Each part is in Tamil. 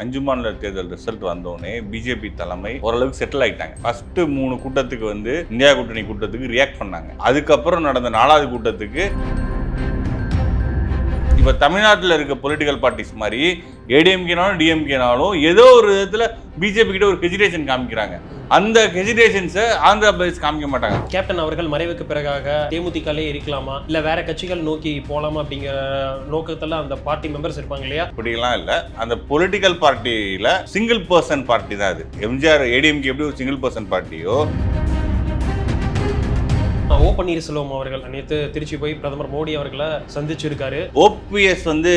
அஞ்சு மாநில தேர்தல் ரிசல்ட் வந்தோடனே பிஜேபி தலைமை ஓரளவுக்கு செட்டில் ஆகிட்டாங்க ஃபர்ஸ்ட் மூணு கூட்டத்துக்கு வந்து இந்தியா கூட்டணி கூட்டத்துக்கு ரியாக்ட் பண்ணாங்க. அதுக்கப்புறம் நடந்த நாலாவது கூட்டத்துக்கு இப்போ தமிழ்நாட்டில் இருக்க பொலிட்டிக்கல் பார்ட்டிஸ் மாதிரி ஏடிஎம்கேனாலும் டிஎம்கேனாலும் ஏதோ ஒரு விதத்தில் பிஜேபி கிட்ட ஒரு ஹெஜிடேஷன் காமிக்கிறாங்க. அந்த ஹெசிடேஷன்ஸை ஆந்திரா பிரதேஷ் காமிக்க மாட்டாங்க. கேப்டன் அவர்கள் மறைவுக்கு பிறகாக தேமுதிகலே இருக்கலாமா? இல்ல வேற கட்சிகள் நோக்கி போலாமா அப்படிங்கிற நோக்கத்துல அந்த பார்ட்டி மெம்பர்ஸ் இருப்பாங்க இல்லையா? அப்படிலாம் இல்லை. அந்த பொலிட்டிக்கல் பார்ட்டியில் சிங்கிள் பர்சன் பார்ட்டி தான் அது. எம்ஜிஆர் ஏடிஎம்கே எப்படி ஒரு சிங்கிள் பர்சன் பார்ட்டியோ ஓ பன்னீர்செல்வம் அவர்கள் நேற்று திருச்சி போய் பிரதமர் மோடி அவர்களை சந்திச்சிருக்காரு. ஓபிஎஸ் வந்து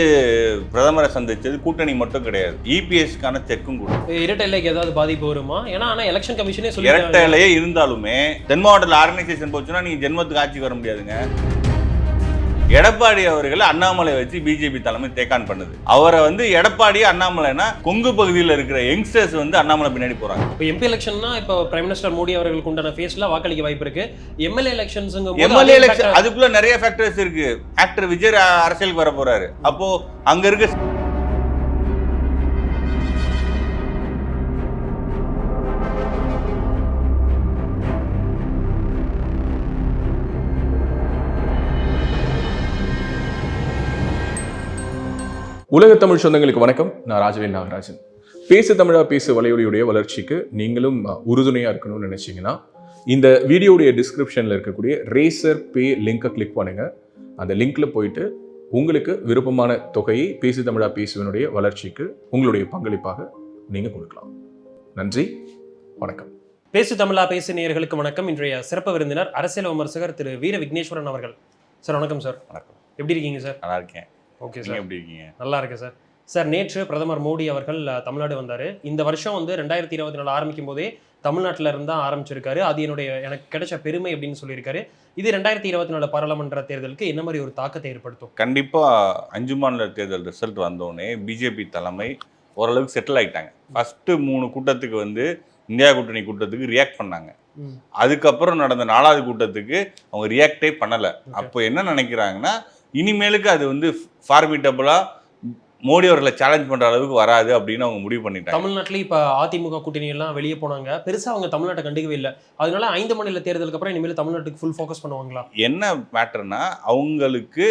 பிரதமரை சந்திச்சது கூட்டணி மட்டும் கிடையாது. இபிஎஸ்க்கான செக்கும் கூட. இரட்டை இலைக்கு ஏதாவது பாதிப்பு வருமா? ஏன்னா ஆனா எலெக்ஷன் கமிஷனே இரட்டை சொல்லிட்டாங்க இலையே இருந்தாலுமே தென் மாவட்டத்தில் ஆர்கனைசேஷன் போச்சுன்னா நீங்க ஜென்மத்துக்கு ஆட்சிக்கு வர முடியாதுங்க. எடப்பாடி அவர்கள் அண்ணாமலை வச்சு பிஜேபி தலைமை தேக்கான் பண்ணுது. அவரை வந்து எடப்பாடி அண்ணாமலைனா கொங்கு பகுதியில் இருக்கிற யங்ஸ்டர்ஸ் வந்து அண்ணாமலை பின்னாடி போறாங்க. இப்போ எம்பி எலெக்ஷன்னா இப்போ பிரைம் மினிஸ்டர் மோடி அவர்களுக்கு உண்டான ஃபேஸ்ல வாக்களிக்க வாய்ப்பு இருக்கு. எம்எல்ஏ எலெக்ஷன்ஸுங்க எம்எல்ஏ எலெக்ஷன் அதுக்குள்ள நிறைய ஃபேக்டர்ஸ் இருக்கு. ஆக்டர் விஜய் அரசியலுக்கு வர போறாரு. அப்போ அங்க இருக்க உலக தமிழ் சொந்தங்களுக்கு வணக்கம். நான் ராஜவேல் நாகராஜன். பேசு தமிழா பேசு வலையொலியுடைய வளர்ச்சிக்கு நீங்களும் அஹ், உறுதுணையா இருக்கணும்னு நினைச்சீங்கன்னா இந்த வீடியோடைய டிஸ்கிரிப்ஷன்ல இருக்கக்கூடிய ரேசர் பே லிங்கை கிளிக் பண்ணுங்க. அந்த லிங்க்ல போயிட்டு உங்களுக்கு விருப்பமான தொகையை பேசு தமிழா பேசுவனுடைய வளர்ச்சிக்கு உங்களுடைய பங்களிப்பாக நீங்க கொடுக்கலாம். நன்றி. வணக்கம். பேசு தமிழா பேசு நேயர்களுக்கு வணக்கம். இன்றைய சிறப்பு விருந்தினர் அரசியல் விமர்சகர் திரு வீர விக்னேஸ்வரன் அவர்கள். சார் வணக்கம் சார். வணக்கம். எப்படி இருக்கீங்க சார்? நல்லா இருக்கேன். ஓகே சார் எப்படி இருக்கீங்க? நல்லா இருக்கு சார் சார் நேற்று பிரதமர் மோடி அவர்கள் தமிழ்நாடு வந்தார். இந்த வருஷம் வந்து ரெண்டாயிரத்தி இருபத்தி நாலு ஆரம்பிக்கும் போதே தமிழ்நாட்டில் இருந்து தான் ஆரம்பிச்சிருக்காரு. அது என்னுடைய எனக்கு கிடைச்ச பெருமை அப்படின்னு சொல்லியிருக்காரு. இது ரெண்டாயிரத்தி இருபத்தி நாலு பாராளுமன்ற தேர்தலுக்கு என்ன மாதிரி ஒரு தாக்கத்தை ஏற்படுத்தும்? கண்டிப்பா அஞ்சு மாநில தேர்தல் ரிசல்ட் வந்தோடனே பிஜேபி தலைமை ஓரளவுக்கு செட்டில் ஆயிட்டாங்க. ஃபர்ஸ்ட் மூணு கூட்டத்துக்கு வந்து இந்தியா கூட்டணி கூட்டத்துக்கு ரியாக்ட் பண்ணாங்க. அதுக்கப்புறம் நடந்த நாலாவது கூட்டத்துக்கு அவங்க ரியாக்டே பண்ணல. அப்போ என்ன நினைக்கிறாங்கன்னா இனிமேலுக்கு அது வந்து ஃபார்மிட்டபுளா மோடி அவர்களை சேலஞ்ச் பண்ற அளவுக்கு வராது அப்படின்னு அவங்க முடிவு பண்ணிட்டாங்க. தமிழ்நாட்டில் இப்போ அதிமுக கூட்டணி எல்லாம் வெளியே போனாங்க. பெருசா அவங்க தமிழ்நாட்டை கண்டுக்கவே இல்லை. அதனால ஐந்து மாநில தேர்தலுக்கு அப்புறம் இனிமேல் தமிழ்நாட்டுக்கு ஃபுல் ஃபோக்கஸ் பண்ணுவாங்களா? என்ன மேட்டர்னா அவங்களுக்கு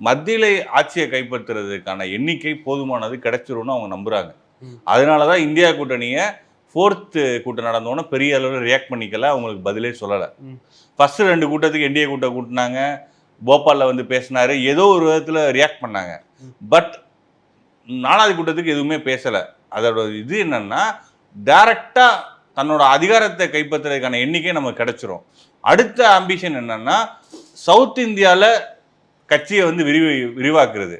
மத்தியில ஆட்சியை கைப்பற்றுறதுக்கான எண்ணிக்கை போதுமானது கிடைச்சிரும்னு அவங்க நம்புறாங்க. ம். அதனால தான் இந்தியா கூட்டணியை ஃபோர்த்து கூட்டம் நடந்தோன்னே பெரிய அளவில் ரியாக்ட் பண்ணிக்கல. அவங்களுக்கு பதிலே சொல்லலை. ம். ஃபர்ஸ்ட் ரெண்டு கூட்டத்துக்கு என்டிஏ கூட்டம் கூட்டினாங்க. போபாலில் வந்து பேசினார். ஏதோ ஒரு விதத்தில் ரியாக்ட் பண்ணாங்க. பட் நாலாவது கூட்டத்துக்கு எதுவுமே பேசலை. அதோட இது என்னன்னா டைரக்டாக தன்னோட அதிகாரத்தை கைப்பற்றுறதுக்கான எண்ணிக்கை நமக்கு கிடைச்சிரும். அடுத்த ஆம்பிஷன் என்னன்னா சவுத் இந்தியாவில் கட்சியை வந்து விரிவி விரிவாக்குறது.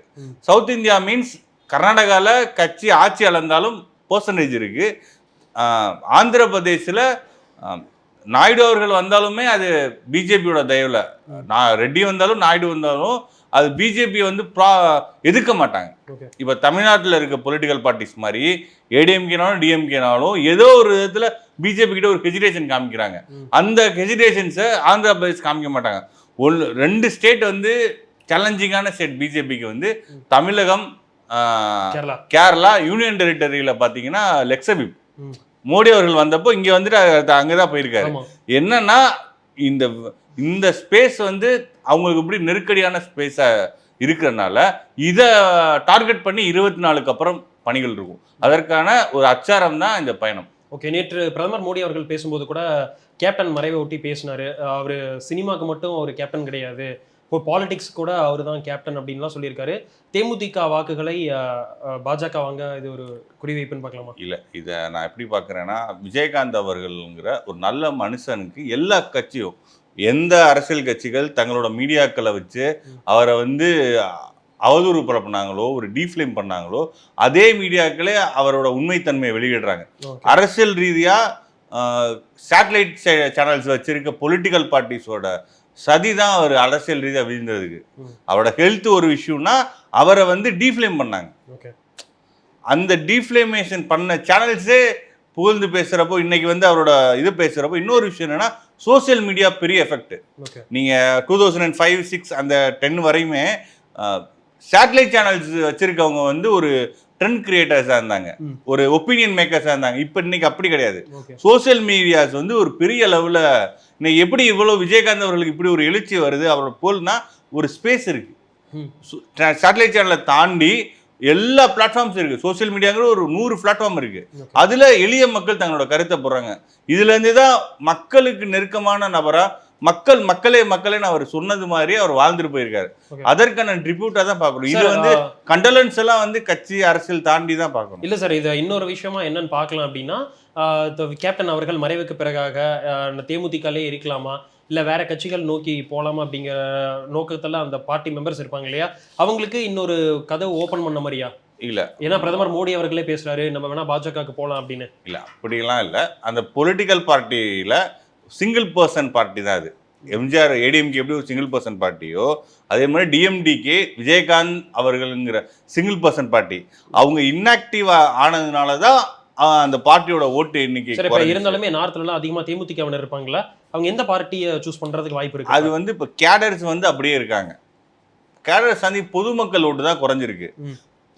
சவுத் இந்தியா மீன்ஸ் கர்நாடகாவில் கட்சி ஆட்சி அளந்தாலும் பர்சன்டேஜ் இருக்குது ஆந்திர பிரதேசில் நாயுடு அவர்கள் வந்தாலுமே அது பிஜேபியோட தயவில். நான் ரெட்டி வந்தாலும் நாயுடு வந்தாலும் அது பிஜேபி வந்து ப்ரா எதிர்க்க மாட்டாங்க. இப்போ தமிழ்நாட்டில் இருக்க பொலிட்டிக்கல் பார்ட்டிஸ் மாதிரி ஏடிஎம்கேனாலும் டிஎம்கேனாலும் ஏதோ ஒரு விதத்தில் பிஜேபி கிட்ட ஒரு ஹெசிடேஷன் காமிக்கிறாங்க. அந்த ஹெசிடேஷன்ஸை ஆந்திரா பிரதேஷ் காமிக்க மாட்டாங்க. ஒன்று ரெண்டு ஸ்டேட் வந்து சேலஞ்சிங்கான ஸ்டேட் பிஜேபிக்கு வந்து. தமிழகம் கேரளா. யூனியன் டெரிட்டரியில் பார்த்தீங்கன்னா லெக்சபிப். மோடி அவர்கள் வந்தப்போ இங்கே வந்துட்டு அங்கே தான் போயிருக்காரு. என்னன்னா இந்த இந்த ஸ்பேஸ் வந்து அவங்களுக்கு இப்படி நெருக்கடியான ஸ்பேஸாக இருக்கிறதுனால இதை டார்கெட் பண்ணி இருபத்தி நாலுக்கு அப்புறம் பணிகள் இருக்கும். அதற்கான ஒரு அச்சாரம் தான் இந்த பயணம். ஓகே நேற்று பிரதமர் மோடி அவர்கள் பேசும்போது கூட கேப்டன் மறைவை ஒட்டி பேசினாரு. அவர் சினிமாக்கு மட்டும் அவர் கேப்டன் கிடையாது. இப்போ பாலிடிக்ஸ் கூட அவர் தான் கேப்டன் அப்படின்லாம் சொல்லியிருக்காரு. தேமுதிக வாக்குகளை பாஜக வாங்க இது ஒரு குறிவைப்புன்னு பார்க்கலாமா? இல்லை இதை நான் எப்படி பார்க்குறேன்னா விஜயகாந்த் அவர்கள்ங்கிற ஒரு நல்ல மனுஷனுக்கு எல்லா கட்சியும் எந்த அரசியல் கட்சிகள் தங்களோட மீடியாக்களை வச்சு அவரை வந்து அவதூறு பரப்புனாங்களோ ஒரு டீஃப்ளேம் பண்ணாங்களோ அதே மீடியாக்களே அவரோட உண்மைத்தன்மையை வெளியிடுறாங்க. அரசியல் ரீதியாக சேட்டலைட் சேனல்ஸ் வச்சிருக்க பொலிட்டிக்கல் பார்ட்டிஸோட சதி தான் அவர் அரசியல் ரீதியாக விழுந்ததுக்கு. அவரோட ஹெல்த் ஒரு விஷயம்னா அவரை வந்து டீஃப்ளேம் பண்ணாங்க. ஓகே அந்த டீஃப்ளேமேஷன் பண்ண சேனல்ஸே புகழ்ந்து பேசுகிறப்போ இன்னைக்கு வந்து அவரோட இது பேசுகிறப்போ இன்னொரு விஷயம் என்னன்னா சோஷியல் மீடியா பெரிய எஃபெக்ட் நீங்கள் two thousand and five six அந்த டென் வரையுமே சேட்டலைட் சேனல்ஸ் வச்சுருக்கவங்க வந்து ஒரு ட்ரெண்ட் கிரியேட்டர்ஸாக இருந்தாங்க. ஒரு ஒப்பீனியன் மேக்கர்ஸாக இருந்தாங்க. இப்போ இன்னைக்கு அப்படி கிடையாது. ஓகே. சோஷியல் மீடியாஸ் வந்து ஒரு பெரிய லெவலில் இன்னைக்கு எப்படி இவ்வளோ விஜயகாந்த் அவர்களுக்கு இப்படி ஒரு எழுச்சி வருது அவரோட போல்னா ஒரு ஸ்பேஸ் இருக்கு. சேட்டலைட் சேனலை தாண்டி எல்லா பிளாட்ஃபார்ம்ஸ் இருக்கு. சோஷியல் மீடியாங்கிற ஒரு நூறு பிளாட்ஃபார்ம் இருக்கு. அதுல எளிய மக்கள் தங்களோட கருத்தை போடுறாங்க. இதுல இருந்து தான் மக்களுக்கு நெருக்கமான நபரா மக்கள் மக்களே மக்களேன்னு அவர் சொன்னது மாதிரி அவர் வாழ்ந்துட்டு போயிருக்காரு. அதற்கான ட்ரிபியூட்டா தான் பார்க்கணும். இது வந்து கண்டலன்ஸ் எல்லாம் வந்து கட்சி அரசியல் தாண்டி தான் பார்க்கணும். இல்ல சார் இது இன்னொரு விஷயமா என்னன்னு பார்க்கலாம் அப்படின்னா கேப்டன் அவர்கள் மறைவுக்கு பிறகாக தேமுதிகலே இருக்கலாமா? இல்ல வேற கட்சிகள் நோக்கி போலாமா அப்படிங்கிற நோக்கத்துல அந்த பார்ட்டி மெம்பர்ஸ் இருப்பாங்க இல்லையா? அவங்களுக்கு இன்னொரு கதவு ஓபன் பண்ண மாதிரியா? இல்ல. ஏன்னா பிரதமர் மோடி அவர்களே பேசுறாரு நம்ம வேணா பாஜகவுக்கு போலாம் அப்படின்னு. இல்ல அப்படிலாம் இல்ல. அந்த பொலிட்டிக்கல் பார்ட்டியில சிங்கிள் பர்சன் பார்ட்டி தான் அது. எம்ஜிஆர் ஏடிஎம்கே எப்படி ஒரு சிங்கிள் பர்சன் பார்ட்டியோ அதே மாதிரி டிஎம்டிகே விஜயகாந்த் அவர்கள்ங்கிற சிங்கிள் பர்சன் பார்ட்டி அவங்க இன்ஆக்டிவ் ஆனதுனால தான் அந்த பார்ட்டியோட ஓட்டு எண்ணிக்கை சரி இப்ப. இருந்தாலுமே நார்த்ல எல்லாம் அதிகமா தேமுதிகவினர் இருப்பாங்களா அவங்க எந்த பார்ட்டியை சூஸ் பண்றதுக்கு வாய்ப்பு அது இருக்கு வந்து இப்போ கேடர்ஸ் வந்து அப்படியே இருக்காங்க. கேடர்ஸ் வந்து பொதுமக்கள் ஓட்டு தான் குறைஞ்சிருக்கு.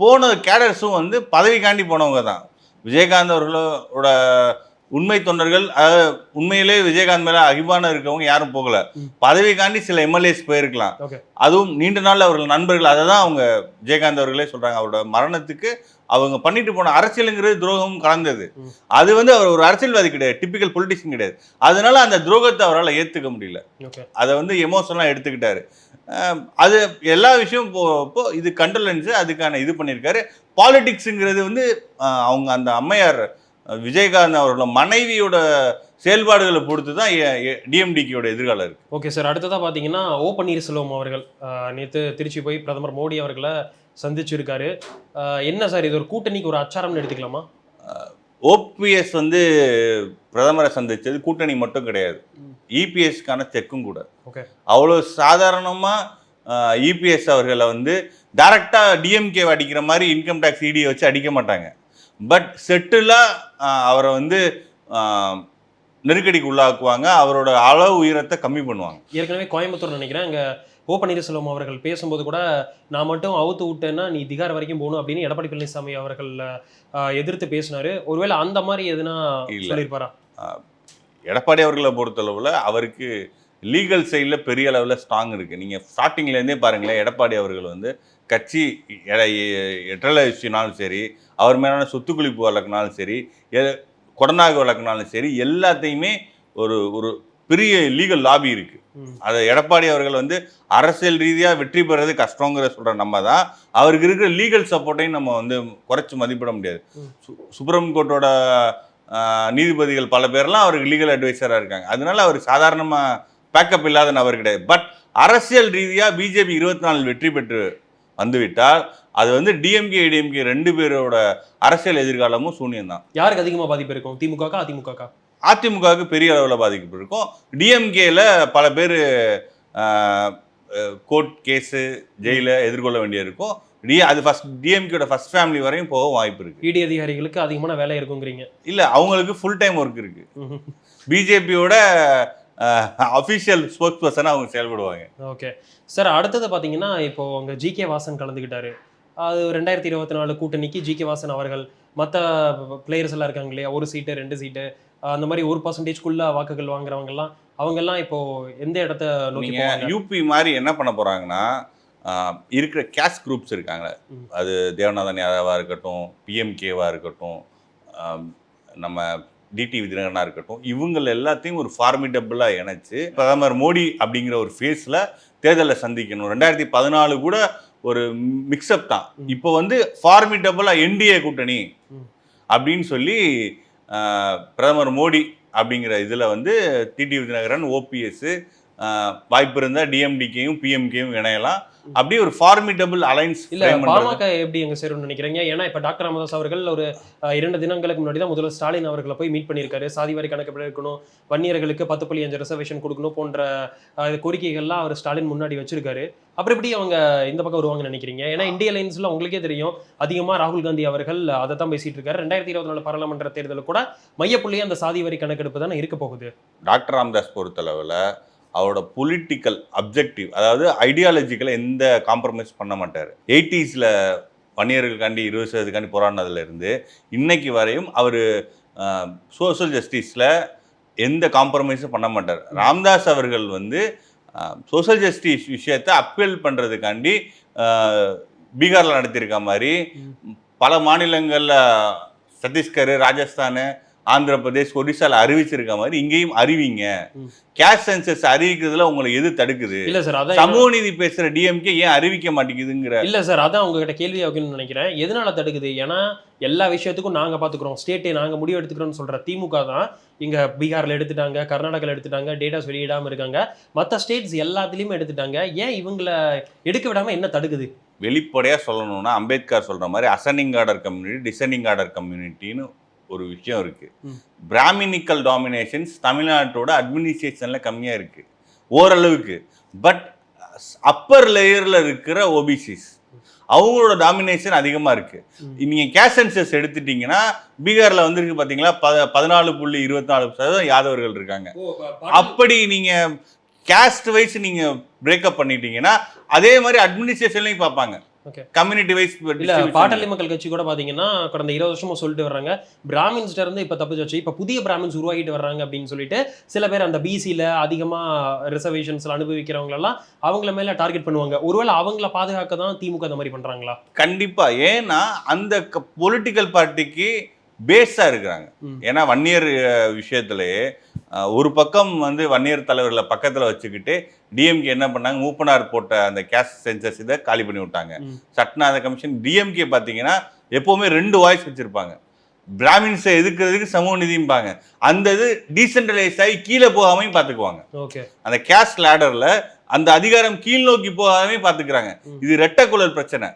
போன கேடர்ஸும் வந்து பதவிக்காண்டி போனவங்க தான். விஜயகாந்த் அவர்களோட உண்மை தொண்டர்கள் உண்மையிலே விஜயகாந்த் மேல அபிமானம் இருக்கவங்க யாரும் போகல. பதவிக்காண்டி சில எம்எல்ஏஸ் போயிருக்கலாம். அதுவும் நீண்ட நாள் அவர்கள் நண்பர்கள் அதை தான் அவங்க விஜயகாந்த் அவர்களே சொல்றாங்க. அவரோட மரணத்துக்கு அவங்க பண்ணிட்டு போன அரசியலுங்கிறது துரோகம் கலந்தது. அது வந்து அவர் ஒரு அரசியல்வாதி கிடையாது டிபிக்கல் பொலிட்டிஷியன் கிடையாது. அதனால அந்த துரோகத்தை அவரால் ஏத்துக்க முடியல. அதை வந்து எமோஷனலாக எடுத்துக்கிட்டாரு. அது எல்லா விஷயம் போப்போ இது கண்டலன்ஸு அதுக்கான இது பண்ணியிருக்காரு. பாலிடிக்ஸுங்கிறது வந்து அவங்க அந்த அம்மையார் விஜயகாந்த் அவர்களோட மனைவியோட செயல்பாடுகளை பொறுத்து தான் டிஎம்டிக்கியோட எதிர்காலம் இருக்கு. ஓகே சார் அடுத்ததா பாத்தீங்கன்னா ஓ பன்னீர்செல்வம் அவர்கள் நேத்து திருச்சி போய் பிரதமர் மோடி அவர்களை சந்திச்சிருக்காரு. என்ன சார் இது ஒரு கூட்டணிக்கு ஒரு அச்சாரம்னு எடுத்துக்கலாமா? ஓபிஎஸ் வந்து பிரதமரை சந்திச்சது கூட்டணி மட்டும் கிடையாது. இபிஎஸ்க்கான செக்கும் கூட. ஓகே. அவ்வளோ சாதாரணமாக இபிஎஸ் அவர்களை வந்து டைரக்டாக டிஎம்கே அடிக்கிற மாதிரி இன்கம் டேக்ஸ் இடியை வச்சு அடிக்க மாட்டாங்க. பட் செட்டிலாக அவரை வந்து நெருக்கடிக்கு உள்ளாக்குவாங்க. அவரோட அளவு உயரத்தை கம்மி பண்ணுவாங்க. ஏற்கனவே கோயம்புத்தூர் நினைக்கிறேன். அங்க ஓ பன்னீர்செல்வம் அவர்கள் பேசும்போது கூட நான் மட்டும் அவுத்து விட்டேன்னா நீ திகார் வரைக்கும் போகணும் அப்படின்னு எடப்பாடி பழனிசாமி அவர்கள் எதிர்த்து பேசினாரு. ஒருவேளை அந்த மாதிரி எதுனா. சொல்லியிருப்பாரா? எடப்பாடி அவர்களை பொறுத்தளவில் அவருக்கு லீகல் சைடில் பெரிய அளவில் ஸ்ட்ராங் இருக்குது நீங்கள் ஸ்டார்டிங்லேருந்தே பாருங்களேன் எடப்பாடி அவர்கள் வந்து கட்சி எட்டலை விஷயம்னாலும் சரி அவர் மேலான சொத்து குளிப்பு வழக்குனாலும் சரி கொடநாகு வழக்குனாலும் சரி எல்லாத்தையுமே ஒரு ஒரு பெரிய லீகல் லாபி இருக்குது. அதை எடப்பாடி அவர்கள் வந்து அரசியல் ரீதியாக வெற்றி பெறது கஷ்டங்கிற சொல்கிற நம்ம தான். அவருக்கு இருக்கிற லீகல் சப்போர்ட்டையும் நம்ம வந்து குறைச்சி மதிப்பிட முடியாது. சு- சுப்ரீம் கோர்ட்டோட நீதிபதிகள் பல பேர்லாம் அவருக்கு லீகல் அட்வைசராக இருக்காங்க. அதனால அவர் சாதாரணமாக பேக்கப் இல்லாத நபர் கிடையாது. பட் அரசியல் ரீதியாக பிஜேபி இருபத்தி நாலு வெற்றி பெற்று வந்துவிட்டால் அது வந்து டிஎம்கே டிஎம்கே ரெண்டு பேரோட அரசியல் எதிர்காலமும் சூன்யம் தான் யாருக்கு அதிகமா பாதிப்பு இருக்கும் திமுக அதிமுக அதிமுகவுக்கு பெரிய அளவில் பாதிப்பு இருக்கும் டிஎம்கேல பல பேர் கோர்ட் கேஸு ஜெயில எதிர்கொள்ள வேண்டியிருக்கும். டி அது ஃபர்ஸ்ட் டிஎம்கேட ஃபர்ஸ்ட் ஃபேமிலி வரையும் போக வாய்ப்பு இருக்கு இடி அதிகாரிகளுக்கு அதிகமான வேலை இருக்குங்கிறீங்க. இல்ல அவங்களுக்கு ஃபுல் டைம் ஒர்க் இருக்கு. பிஜேபியோட அஃபிஷியல் ஸ்போக்ஸ் பர்சனாக அவங்க செயல்படுவாங்க. ஓகே சார் அடுத்தது பார்த்தீங்கன்னா இப்போ அங்கே ஜிகே வாசன் கலந்துக்கிட்டாரு அது ரெண்டாயிரத்தி இருபத்தி நாலு கூட்டணிக்கு ஜிகே வாசன் அவர்கள் மற்ற பிளேயர்ஸ் எல்லாம் இருக்காங்க இல்லையா? ஒரு சீட்டு ரெண்டு சீட்டு அந்த மாதிரி ஒரு பர்சன்டேஜ்க்குள்ள வாக்குகள் வாங்குறவங்கலாம் அவங்கெல்லாம் இப்போ எந்த இடத்த நோக்கி யூபி மாதிரி என்ன பண்ண போறாங்கன்னா ஆஹ், இருக்கிற கேஷ் குரூப்ஸ் இருக்காங்க. அது தேவநாதன் யாதவா இருக்கட்டும் பிஎம்கேவா இருக்கட்டும் நம்ம டிடி விதிநகரனா இருக்கட்டும் இவங்க எல்லாத்தையும் ஒரு ஃபார்மிடபிளாக இணைச்சு பிரதமர் மோடி அப்படிங்கிற ஒரு ஃபேஸில் தேர்தலை சந்திக்கணும் ரெண்டாயிரத்தி பதினாலு கூட ஒரு மிக்சப் தான். இப்போ வந்து ஃபார்மிடபிளாக என்டிஏ கூட்டணி. அப்படின்னு சொல்லி பிரதமர் மோடி அப்படிங்கிற இதில் வந்து டிடி விதிநகரன் ஓபிஎஸ் வாய்ப்பு இருந்தால் டிஎம்டிகேயும் பிஎம்கேயும் இணையலாம். அப்படியே ஒரு ஃபார்மிடபிள் அலைன்ஸ் இல்ல பாமக எப்படி எங்க சேரும்னு நினைக்கிறீங்க? ஏன்னா இப்ப டாக்டர் ராமதாஸ் அவர்கள் ஒரு இரண்டு தினங்களுக்கு முன்னாடி தான் முதல்வர் ஸ்டாலின் அவர்களை போய் மீட் பண்ணியிருக்காரு. சாதி வாரி கணக்கு இருக்கணும் வன்னியர்களுக்கு பத்து புள்ளி அஞ்சு ரிசர்வேஷன் கொடுக்கணும் போன்ற கோரிக்கைகள்லாம் அவர் ஸ்டாலின் முன்னாடி வச்சிருக்காரு. அப்புறம் எப்படி அவங்க இந்த பக்கம் வருவாங்கன்னு நினைக்கிறீங்க? ஏன்னா இந்திய அலைன்ஸ்ல உங்களுக்கே தெரியும் அதிகமா ராகுல் காந்தி அவர்கள் அதை தான் பேசிட்டு இருக்காரு. ரெண்டாயிரத்தி இருபத்தி நாலு பாராளுமன்ற தேர்தலில் கூட மையப்புள்ளி அந்த சாதி வரி கணக்கெடுப்பு தானே இருக்க போகுது. டாக்டர் ராமதாஸ் பொறுத்தளவில் அவரோட பொலிட்டிக்கல் அப்ஜெக்டிவ் அதாவது ஐடியாலஜிக்கலை எந்த காம்ப்ரமைஸ் பண்ண மாட்டார். எயிட்டிஸில் வன்னியர்களுக்காண்டி இருபது சதவீதக்காண்டி போராடினதுல இருந்து இன்னைக்கு வரையும் அவர் சோஷியல் ஜஸ்டிஸில் எந்த காம்ப்ரமைஸும் பண்ண மாட்டார். ராம்தாஸ் அவர்கள் வந்து சோஷியல் ஜஸ்டிஸ் விஷயத்தை அப்பீல் பண்ணுறதுக்காண்டி பீகாரில் நடத்தியிருக்க மாதிரி பல மாநிலங்களில் சத்தீஸ்கர் ராஜஸ்தான் ஆந்திர பிரதேஷ் ஒடிசால அறிவிச்சிருக்க மாதிரி இங்கேயும் அறிவிங்க. கேஷ் சென்சஸ் அறிவிக்கிறதுல உங்களை எது தடுக்குது? இல்ல சார் அதான் சமூக நீதி பேசுற டிஎம்கே ஏன் அறிவிக்க மாட்டேங்குதுங்கிற இல்ல சார் அதான் உங்ககிட்ட கேள்வி வைக்கணும்னு நினைக்கிறேன். எதனால தடுக்குது? ஏன்னா எல்லா விஷயத்துக்கும் நாங்க பாத்துக்கிறோம். ஸ்டேட்டை நாங்க முடிவு எடுத்துக்கிறோம்னு சொல்ற திமுக தான் இங்க பீகார்ல எடுத்துட்டாங்க கர்நாடகால எடுத்துட்டாங்க டேட்டாஸ் வெளியிடாம இருக்காங்க. மத்த ஸ்டேட்ஸ் எல்லாத்துலயுமே எடுத்துட்டாங்க. ஏன் இவங்கள எடுக்க விடாம என்ன தடுக்குது? வெளிப்படையா சொல்லணும்னா அம்பேத்கர் சொல்ற மாதிரி அசனிங் ஆர்டர் கம்யூனிட்டி டிசெண்டிங் ஆர்டர் கம்யூனிட்டின்னு ஒரு விஷயம் இருக்கு ம். பிராமினிக்கல் டாமினேஷன்ஸ் தமிழ்நாட்டோட அட்மினிஸ்ட்ரேஷன்ல கம்மியா இருக்கு ஓரளவுக்கு பட் அப்பர் லேயர்ல இருக்கிற ஓபிசிஸ் அவங்களோட டாமினேஷன் அதிகமா இருக்கு ம். நீங்க கேஷ் சென்சஸ் எடுத்துட்டீங்கன்னா பீகார்ல வந்திருக்கு பாத்தீங்களா பத பதினாலு புள்ளி இருபத்தி நாலு சதவீதம் யாதவர்கள் இருக்காங்க அப்படி நீங்க கேஸ்ட் வைஸ் நீங்க பிரேக்கப் பண்ணிட்டீங்கன்னா அதே மாதிரி அட்மினிஸ்ட்ரேஷன்லையும் பார்ப்பாங்க. கம்யூனிட்டி வைஸ் இல்ல பாட்டாளி மக்கள் கட்சி கூட பாத்தீங்கன்னா கடந்த இருபது வருஷமா சொல்லிட்டு வர்றாங்க. பிராமின்ஸ்ட இருந்து இப்ப தப்பு வச்சு இப்ப புதிய பிராமின்ஸ் உருவாகிட்டு வர்றாங்க அப்படின்னு சொல்லிட்டு சில பேர் அந்த பிசில அதிகமா ரிசர்வேஷன்ஸ்ல அனுபவிக்கிறவங்க எல்லாம் அவங்கள மேல டார்கெட் பண்ணுவாங்க. ஒருவேளை அவங்கள பாதுகாக்க தான் திமுக அந்த மாதிரி பண்றாங்களா? கண்டிப்பா. ஏன்னா அந்த பொலிட்டிக்கல் பார்ட்டிக்கு பேஸா இருக்கிறாங்க. ஏன்னா வன்னியர் அஹ், விஷயத்திலேயே ஒரு பக்கம் வந்து வன்னியர் தலைவர்களை பக்கத்துல வச்சுக்கிட்டு டிஎம்கே என்ன பண்ணாங்க? மூப்பனார் போட்ட அந்த கேஷ் சென்சஸ் இதை காலி பண்ணி விட்டாங்க. சட்நாத கமிஷன் டிஎம்கே பார்த்தீங்கன்னா எப்பவுமே ரெண்டு வாய்ஸ் வச்சிருப்பாங்க. பிராமின்ஸை எதுக்குறதுக்கு சமூக நிதியும்பாங்க அந்த இது டீசென்ட்ரலைஸ் ஆகி கீழே போகாமையும் பார்த்துக்குவாங்க. அந்த கேஸ்ட் லேடர்ல அந்த அதிகாரம் கீழ் நோக்கி போகாமே பார்த்துக்கிறாங்க. இது ரெட்டக்குழல் பிரச்சனை.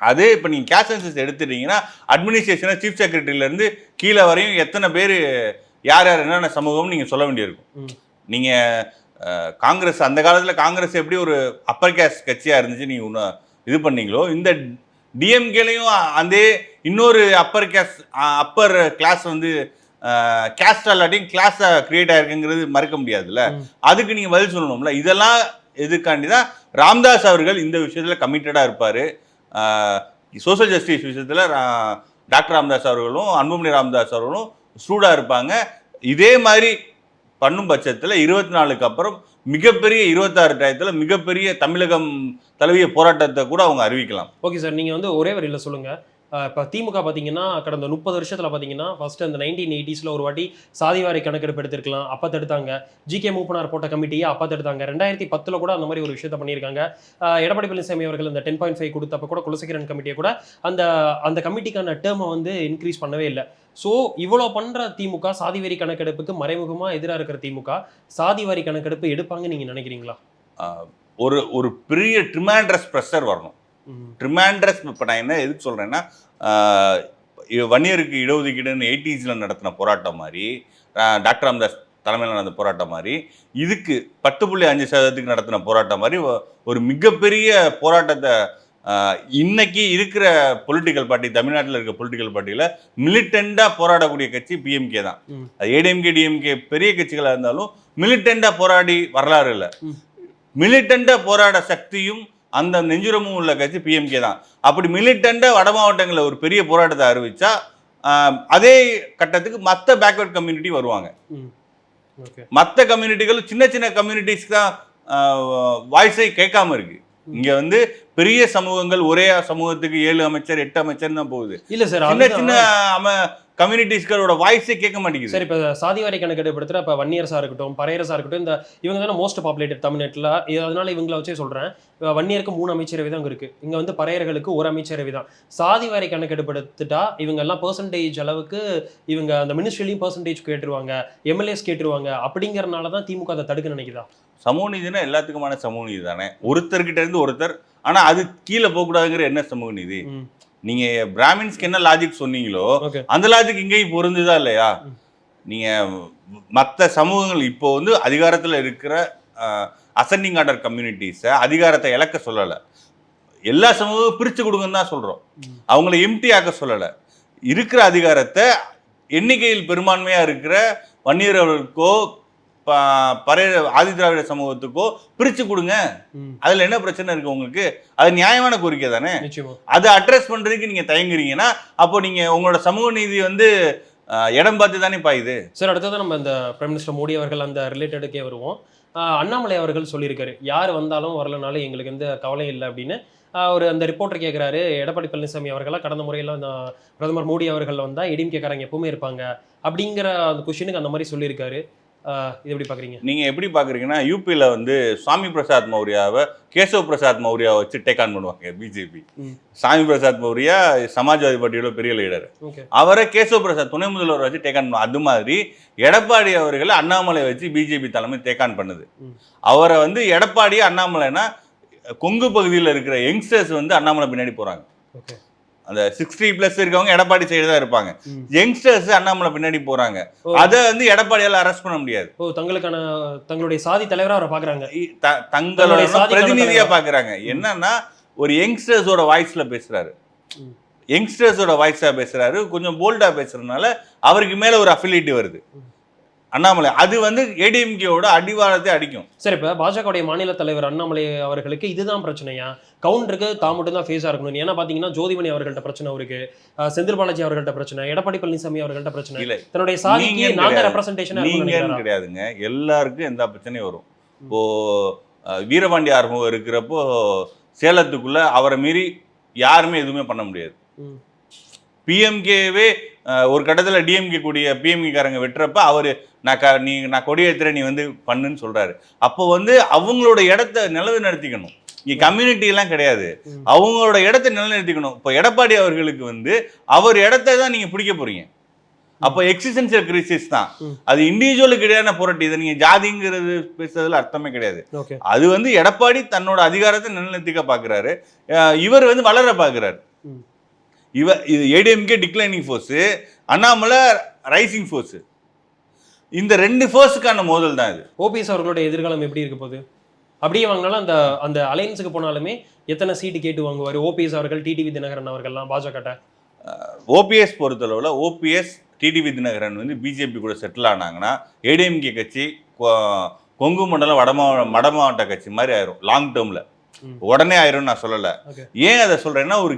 அதே இப்போ நீங்கள் கேஷ் சென்சஸ் எடுத்துட்டீங்கன்னா அட்மினிஸ்ட்ரேஷனை சீஃப் செக்ரட்டரியிலேருந்து கீழே வரையும் எத்தனை பேர் யார் யார் என்னென்ன சமூகம்னு நீங்கள் சொல்ல வேண்டியிருக்கும். நீங்கள் காங்கிரஸ் அந்த காலத்தில் காங்கிரஸ் எப்படி ஒரு அப்பர் கேஸ்ட் கட்சியாக இருந்துச்சு நீங்கள் ஒன்று இது பண்ணீங்களோ இந்த டிஎம்கேலையும் அந்த இன்னொரு அப்பர் கேஸ்ட் அப்பர் கிளாஸ் வந்து கேஸ்ட் அல்லாட்டியும் கிளாஸாக கிரியேட் ஆயிருக்குங்கிறது மறக்க முடியாதுல்ல. அதுக்கு நீங்கள் பதில் சொல்லணும்ல இதெல்லாம் எதுக்காண்டி தான் ராம்தாஸ் அவர்கள் இந்த விஷயத்தில் கமிட்டடாக இருப்பார் சோஷியல் ஜஸ்டிஸ் விஷயத்தில் டாக்டர் ராம்தாஸ் அவர்களும் அன்புமணி ராம்தாஸ் அவர்களும் சூடாக இருப்பாங்க. இதே மாதிரி பண்ணும் பட்சத்தில் இருபத்தி நாலுக்கு அப்புறம் மிகப்பெரிய இருபத்தாறு டயத்தில் மிகப்பெரிய தமிழகம் தழுவிய போராட்டத்தை கூட அவங்க அறிவிக்கலாம். ஓகே சார் நீங்கள் வந்து ஒரே வரியில் சொல்லுங்கள் இப்போ திமுக பார்த்தீங்கன்னா கடந்த முப்பது வருஷத்தில் பார்த்தீங்கன்னா ஃபர்ஸ்ட் அந்த நைன்டீன் எயிட்டிஸில் ஒரு வாட்டி சாதிவாரி கணக்கெடுப்பு எடுத்திருக்கலாம் அப்போ தடுத்தாங்க. ஜிகே மூப்பனார் போட்ட கமிட்டியை அப்போ தடுத்தாங்க. ரெண்டாயிரத்தி பத்தில் கூட அந்த மாதிரி ஒரு விஷயத்த பண்ணியிருக்காங்க. எடப்பாடி பழனிசாமி அவர்கள் இந்த டென் பாயிண்ட் ஃபைவ் கொடுத்தப்ப கூட குலசேகரன் கமிட்டியை கூட அந்த அந்த கமிட்டிக்கான டேர்மை வந்து இன்க்ரீஸ் பண்ணவே இல்லை. ஸோ இவ்வளோ பண்ணுற திமுக சாதிவாரி கணக்கெடுப்புக்கு மறைமுகமாக எதிராக இருக்கிற திமுக சாதிவாரி கணக்கெடுப்பு எடுப்பாங்கன்னு நீங்கள் நினைக்கிறீங்களா? ஒரு ஒரு பெரிய ட்ரிமாண்ட்ரஸ் ப்ரெஷர் வரணும். ம். ட்ரிமாண்ட்ரஸ் இப்போ நான் என்ன எதுக்கு சொல்கிறேன்னா வன்னியருக்கு இடஒதுக்கீடுன்னு எயிட்டிஸில் நடத்தின போராட்டம் மாதிரி டாக்டர் ராம்தாஸ் தலைமையில் நடந்த போராட்டம் மாதிரி இதுக்கு பத்து புள்ளி அஞ்சு சதவீதத்துக்கு நடத்தின போராட்டம் மாதிரி ஒரு மிகப்பெரிய போராட்டத்தை இன்னைக்கு இருக்கிற பொலிட்டிக்கல் பார்ட்டி தமிழ்நாட்டில் இருக்க பொலிட்டிக்கல் பார்ட்டியில் மிலிட்டண்டாக போராடக்கூடிய கட்சி பிஎம்கே தான். அது ஏடிஎம்கே டிஎம்கே பெரிய கட்சிகளாக இருந்தாலும் மிலிட்டண்டாக போராடி வரலாறு இல்லை. மிலிட்டண்டாக போராட சக்தியும் அந்த நெஞ்சுரமும் உள்ள கட்சி பிஎம்கே தான். அப்படி மிலிட்டண்டாக வட மாவட்டங்களில் ஒரு பெரிய போராட்டத்தை அறிவிச்சா அதே கட்டத்துக்கு மற்ற பேக்வர்ட் கம்யூனிட்டி வருவாங்க. மற்ற கம்யூனிட்டிகள் சின்ன சின்ன கம்யூனிட்டிஸ் தான் வாய்ஸை கேட்காம இருக்கு. இங்க வந்து பெரிய சமூகங்கள் ஒரே சமூகத்துக்கு ஏழு அமைச்சர் எட்டு அமைச்சர் தான் போகுது. இல்ல சார் சின்ன. சின்ன கம்யூனிட்டிஸ்களோட வாய்ஸே கேட்க மாட்டேங்குது. சரி இப்போ சாதிவாரி கணக்கெடுப்பு எடுத்துட்டு இப்போ வன்னியர்ஸாக இருக்கட்டும் பறையரசா இருக்கட்டும் இந்த இவங்க தானே மோஸ்ட் பாப்புலேட்டட் தமிழ்நாட்டில். அதனால இவங்கள வச்சே சொல்கிறேன் வன்னியருக்கு மூணு அமைச்சரவை தான் இருக்கு. இங்கே வந்து பறையர்களுக்கு ஒரு அமைச்சரவை தான். சாதிவாரி கணக்கெடுப்பு எடுத்துட்டா இவங்க எல்லாம் பர்சன்டேஜ் அளவுக்கு இவங்க அந்த மினிஸ்ட்ரிலையும் பர்சன்டேஜ் கேட்டுருவாங்க எம்எல்ஏஸ் கேட்டுருவாங்க அப்படிங்கறனால தான் திமுக அதை தடுக்க நினைக்குதா? சமூக நீதினா எல்லாத்துக்குமான சமூக நீதி தானே. ஒருத்தர்கிட்ட இருந்து ஒருத்தர் ஆனா அது கீழே போகக்கூடாதுங்கிற என்ன சமூக நீதி? நீங்க பிராமின்ஸ்க்கு என்ன லாஜிக் சொன்னீங்களோ அந்த லாஜிக் இங்கேயும் பொருந்துதா இல்லையா. நீங்க மற்ற சமூகங்கள் இப்போ வந்து அதிகாரத்துல இருக்கிற அசெண்டிங் ஆர்டர் கம்யூனிட்டிஸை அதிகாரத்தை இழக்க சொல்லலை எல்லா சமூகமும் பிரிச்சு கொடுங்கன்னு தான் சொல்றோம் ம். அவங்கள எம்டி ஆக்க சொல்லலை இருக்கிற அதிகாரத்தை எண்ணிக்கையில் பெரும்பான்மையா இருக்கிற வன்னியர்களுக்கோ பறைய ஆதி திராவிட சமூகத்துக்கோ பிரிச்சு கொடுங்க. அதுல என்ன பிரச்சனை இருக்கு உங்களுக்கு? அது நியாயமான கோரிக்கை தானே? அதை அட்ரஸ் பண்றதுக்கு நீங்க தயங்குறீங்கன்னா அப்போ நீங்க உங்களோட சமூக நீதி வந்து இடம் பார்த்து தானே பாயுது? சார் அடுத்தது நம்ம இந்த பிரைம் மினிஸ்டர் மோடி அவர்கள் அந்த ரிலேட்டடுக்கே வருவோம். அண்ணாமலை அவர்கள் சொல்லியிருக்காரு யார் வந்தாலும் வரலனாலும் எங்களுக்கு எந்த கவலையும் இல்லை அப்படின்னு. ஒரு அந்த ரிப்போர்ட்டர் கேட்குறாரு எடப்பாடி பழனிசாமி அவர்களா கடந்த முறையில் அந்த பிரதமர் மோடி அவர்கள் வந்தால் எடிஎம் கேட்குறாங்க எப்பவுமே இருப்பாங்க அப்படிங்கிற அந்த கொஷினுக்கு அந்த மாதிரி சொல்லியிருக்காரு. இது எப்படி பார்க்குறீங்க நீங்க எப்படி பாக்குறீங்கன்னா யூபியில் வந்து சாமி பிரசாத் மௌரியாவை கேசவ் பிரசாத் மௌரியாவை வச்சு டேக் ஆன் பண்ணுவாங்க பிஜேபி. சாமி பிரசாத் மௌரியா சமாஜ்வாதி பார்ட்டியோட பெரிய லீடர் அவரை கேசவ் பிரசாத் துணை முதல்வர் வச்சு டேக் ஆன் பண்ணுவாங்க அது மாதிரி எடப்பாடி அவர்களை அண்ணாமலை வச்சு பிஜேபி தலைமை டேக் ஆன் பண்ணுது. அவரை வந்து எடப்பாடி அண்ணாமலைனா கொங்கு பகுதியில் இருக்கிற யங்ஸ்டர்ஸ் வந்து அண்ணாமலை பின்னாடி போறாங்க. ஓகே. அந்த சிக்ஸ்டி பிளஸ் இருக்கவங்க எடப்பாடி சைடு தான் இருப்பாங்க. யங்ஸ்டர்ஸ் அண்ணாமலை பின்னாடி போறாங்க. அதை வந்து எடப்பாடியால அரெஸ்ட் பண்ண முடியாது ஓ தங்களுக்கான தங்களுடைய சாதி தலைவரா அவரை பார்க்குறாங்க இ- த- தன்னுடைய தங்களோட சாதிக்கான பிரதிநிதியா. பாக்குறாங்க என்னன்னா ஒரு யங்ஸ்டர்ஸோட வாய்ஸ்ல பேசுறாரு. யங்ஸ்டர்ஸோட வாய்ஸா பேசுறாரு கொஞ்சம் போல்டா பேசுறதுனால அவருக்கு மேல ஒரு அஃபிலிட்டி வருது. அண்ணாமலை அது வந்து ஏடிஎம்கேவோட அடிவாரத்தை அடிக்கும். சரி இப்போ பாஜகவுடைய மாநில தலைவர் அண்ணாமலை அவர்களுக்கு இதுதான் பிரச்சனையா? கவுண்டருக்கு தான் மட்டும் தான் ஃபேஸாக இருக்கணும் ஏன்னா பார்த்தீங்கன்னா ஜோதிமணி அவர்கள்ட்ட பிரச்சனை இருக்கு. செந்தில் பாலாஜி அவர்கள்ட்ட பிரச்சனை எடப்பாடி பழனிசாமி அவர்கள்ட்ட பிரச்சனை. இல்ல. தன்னுடைய சாதிக்கு நீங்கன்னு நாங்க கிடையாது. ரெப்ரசன்டேஷன் நீங்கன்னு கிடையாதுங்க. எல்லாருக்கும் எந்த பிரச்சனையும் வரும். இப்போ வீரபாண்டி ஆறுமுகம் இருக்கிறப்போ சேலத்துக்குள்ள அவரை மீறி யாருமே எதுவுமே பண்ண முடியாது. பிஎம்கேவே ஒரு கட்டத்தில் டிஎம்கே கூடிய பிஎம்கே காரங்க வெட்டுறப்ப அவர் நான் க நீ நான் கொடியேற்றுறேன் நீ வந்து பண்ணுன்னு சொல்றாரு. அப்போ வந்து அவங்களோட இடத்த நிலநிறுத்திக்கணும். இங்கே கம்யூனிட்டி எல்லாம் கிடையாது. அவங்களோட இடத்த நிலநிறுத்திக்கணும். இப்போ எடப்பாடி அவர்களுக்கு வந்து அவர் இடத்த தான் நீங்க பிடிக்க போறீங்க. அப்போ எக்ஸிஸ்டன்சியல் கிரைசிஸ் தான். அது இண்டிவிஜுவலுக்கு இடையான புரட்டி இதை நீங்க ஜாதிங்கிறது பேசுறதுல அர்த்தமே கிடையாது. அது வந்து எடப்பாடி தன்னோட அதிகாரத்தை நிலநிறுத்திக்க பாக்குறாரு. அஹ் இவர் வந்து வளர பாக்குறாரு. ம். இவ இது ADMK declining force Annamalai rising force இந்த ரெண்டு ஃபோர்ஸுக்கான மோதல் தான் இது. ஓபிஎஸ் அவர்களுடைய எதிர்காலம் எப்படி இருக்க போகுது? அப்படியே வாங்கினாலும் அந்த அந்த அலையன்ஸுக்கு போனாலுமே எத்தனை சீட்டு கேட்டு வாங்குவார்? ஓபிஎஸ் அவர்கள் டிடிவி தினகரன் அவர்கள்லாம் பாஜக ஓபிஎஸ் பொறுத்தளவில் ஓபிஎஸ் டிடிவி தினகரன் வந்து பிஜேபி கூட செட்டில் ஆனாங்கன்னா ஏடிஎம்கே கட்சி கொங்கு மண்டலம் வடமா வடமாவட்ட கட்சி மாதிரி ஆயிரும் லாங் டேர்மில். உடனே ஆயிரும் நான் சொல்லலை. ஏன் அதை சொல்கிறேன்னா ஒரு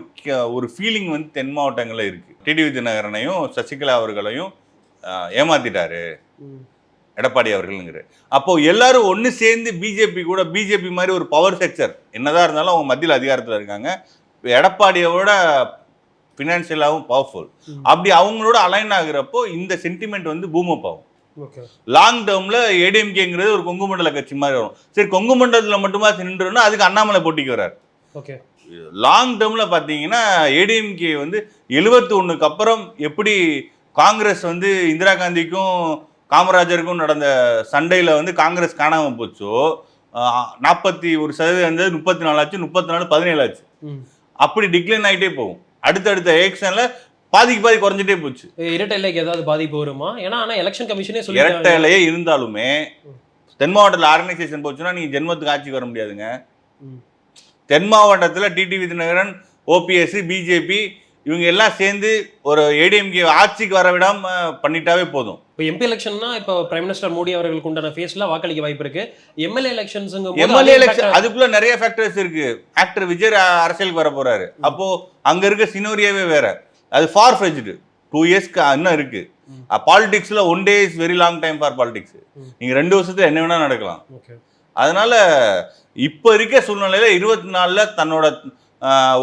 ஒரு ஃபீலிங் வந்து தென் மாவட்டங்களில் இருக்குது டிடிவி தினகரனையும் சசிகலா அவர்களையும் ஏமாத்திட்டாரு. எடப்பாடி அவர்களுங்கிற அப்போ எல்லாரும் ஒன்று சேர்ந்து பிஜேபி கூட பிஜேபி மாதிரி ஒரு பவர் செக்டர் என்னதான் இருந்தாலும் அவங்க மத்தியில் அதிகாரத்தில் இருக்காங்க. எடப்பாடியோட ஃபினான்ஷியலாகவும் பவர்ஃபுல். அப்படி அவங்களோட அலைன் ஆகுறப்போ இந்த சென்டிமெண்ட் வந்து பூமப் ஆகும். லாங் டேர்மில் ஏடிஎம்கேங்கிறது ஒரு கொங்கு மண்டல கட்சி மாதிரி வரும். சரி கொங்கு மண்டலத்தில் மட்டுமா நின்றுனா அதுக்கு அண்ணாமலை போட்டிக்கு வரார் ஓகே லாங் டேர்மில் பார்த்தீங்கன்னா ஏடிஎம்கே வந்து 71 ஒன்றுக்கு அப்புறம் எப்படி காங்கிரஸ் வந்து இந்திரா காந்திக்கும் காமராஜருக்கும் நடந்த சண்டையில் வந்து காங்கிரஸ் காணாமல் போச்சோ நாற்பத்தி ஒரு சதவீதம் இருந்தது முப்பத்தி நாலு ஆச்சு முப்பத்தி நாலு பதினேழு ஆச்சு. அப்படி டிக்ளைன் ஆகிட்டே போகும். அடுத்தடுத்த எலெக்ஷனில் பாதிக்கு பாதி குறைஞ்சிட்டே போச்சு. இரட்டை இலைக்கு ஏதாவது பாதிப்பு வருமா? ஏன்னா ஆனா எலெக்ஷன் கமிஷனே இரட்டை சொல்லிட்டாங்க இலையே இருந்தாலுமே தென் மாவட்டத்தில் ஆர்கனைசேஷன் போச்சுன்னா நீங்கள் ஜென்மத்துக்கு ஆட்சிக்கு வர முடியாதுங்க. தென் மாவட்டத்தில் டிடிவி தினகரன் ஓபிஎஸ் பிஜேபி இவங்க எல்லாம் சேர்ந்து ஒரு ஏடிஎம்கே ஆட்சிக்கு வர விடாம பண்ணிட்டாவே போதும். இப்போ எம்பி எலெக்ஷன்னா இப்போ பிரைம் மினிஸ்டர் மோடி அவர்களுக்கு உண்டான ஃபேஸ்ல வாக்களிக்க வாய்ப்பு இருக்கு. எம்எல்ஏ எலெக்ஷன்ஸுங்க எம்எல்ஏ எலெக்ஷன் அதுக்குள்ள நிறைய ஃபேக்டர்ஸ் இருக்கு. ஆக்டர் விஜய் அரசியலுக்கு வர போறாரு. அப்போ அங்க இருக்க சினோரியாவே வேற. அது ஃபார் ஃபெஜ்டு டூ இயர்ஸ்க்கு இன்னும் இருக்கு. பாலிடிக்ஸ்ல one day is very long time for politics. நீங்க ரெண்டு வருஷத்துல என்ன வேணா நடக்கலாம். ஓகே. அதனால இப்போ இருக்க சூழ்நிலையில இருபத்தி நாலுல தன்னோட